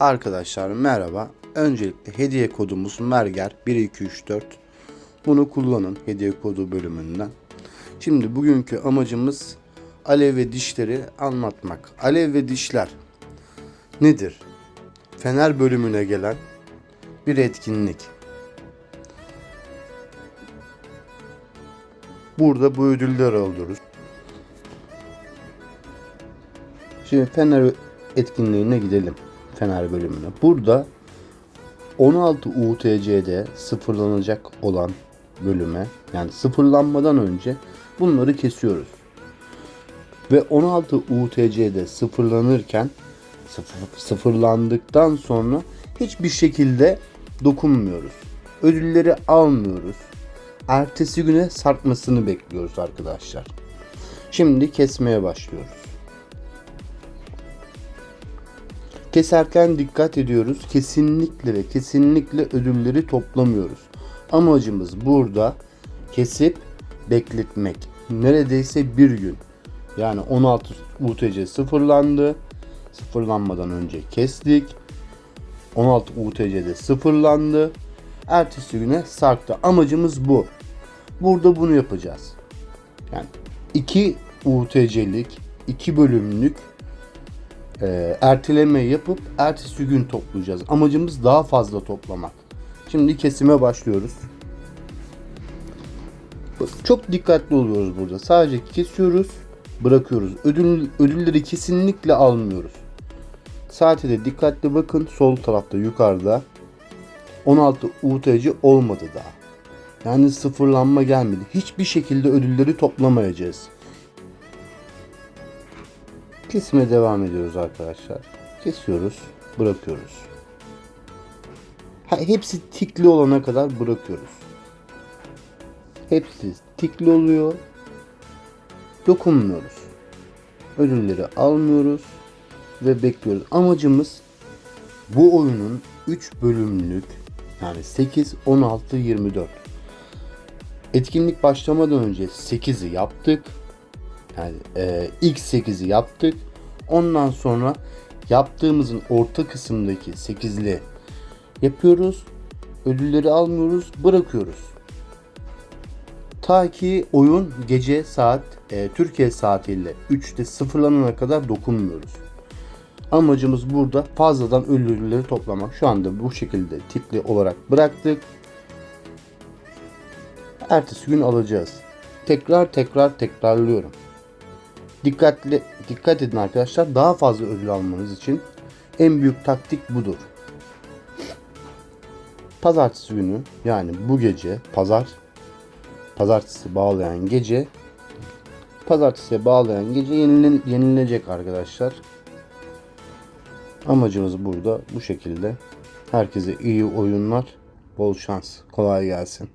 Arkadaşlar merhaba. Öncelikle hediye kodumuz Merger 1234. Bunu kullanın hediye kodu bölümünden. Şimdi bugünkü amacımız alev ve dişleri anlatmak. Alev ve dişler nedir? Fener bölümüne gelen bir etkinlik. Burada bu ödülleri alıyoruz. Şimdi Fener etkinliğine gidelim. Fener bölümüne. Burada 16 UTC'de sıfırlanacak olan bölüme yani sıfırlanmadan önce bunları kesiyoruz. Ve 16 UTC'de sıfırlanırken sıfır, sıfırlandıktan sonra hiçbir şekilde dokunmuyoruz. Ödülleri almıyoruz. Ertesi güne sarkmasını bekliyoruz arkadaşlar. Şimdi kesmeye başlıyoruz. Keserken dikkat ediyoruz. Kesinlikle ve kesinlikle ödülleri toplamıyoruz. Amacımız burada kesip bekletmek. Neredeyse bir gün. Yani 16 UTC sıfırlandı. Sıfırlanmadan önce kestik. 16 UTC'de sıfırlandı. Ertesi güne sarktı. Amacımız bu. Burada bunu yapacağız. Yani 2 UTC'lik 2 bölümlük e, erteleme yapıp ertesi gün toplayacağız. Amacımız daha fazla toplamak. Şimdi kesime başlıyoruz. Çok dikkatli oluyoruz burada. Sadece kesiyoruz, bırakıyoruz. Ödül, ödülleri kesinlikle almıyoruz. Saate de dikkatli bakın. Sol tarafta yukarıda 16 UTC olmadı daha. Yani sıfırlanma gelmedi. Hiçbir şekilde ödülleri toplamayacağız. Kesime devam ediyoruz arkadaşlar. Kesiyoruz, bırakıyoruz. Hepsi tikli olana kadar bırakıyoruz. Hepsi tikli oluyor. Dokunmuyoruz. Ödülleri almıyoruz ve bekliyoruz. Amacımız bu oyunun 3 bölümlük yani 8, 16, 24. Etkinlik başlamadan önce 8'i yaptık. Yani e, ilk 8'i yaptık. Ondan sonra yaptığımızın orta kısımdaki 8'li yapıyoruz. Ödülleri almıyoruz, bırakıyoruz. Ta ki oyun gece saat e, Türkiye saatiyle 3'te sıfırlanana kadar dokunmuyoruz. Amacımız burada fazladan ödülleri toplamak. Şu anda bu şekilde tikli olarak bıraktık. Ertesi gün alacağız. Tekrar tekrar tekrarlıyorum. Dikkatli dikkat edin arkadaşlar. Daha fazla ödül almanız için en büyük taktik budur. Pazartesi günü yani bu gece pazar pazartesi bağlayan gece pazartesiye bağlayan gece yenilen, yenilecek arkadaşlar. Amacımız burada bu şekilde. Herkese iyi oyunlar, bol şans, kolay gelsin.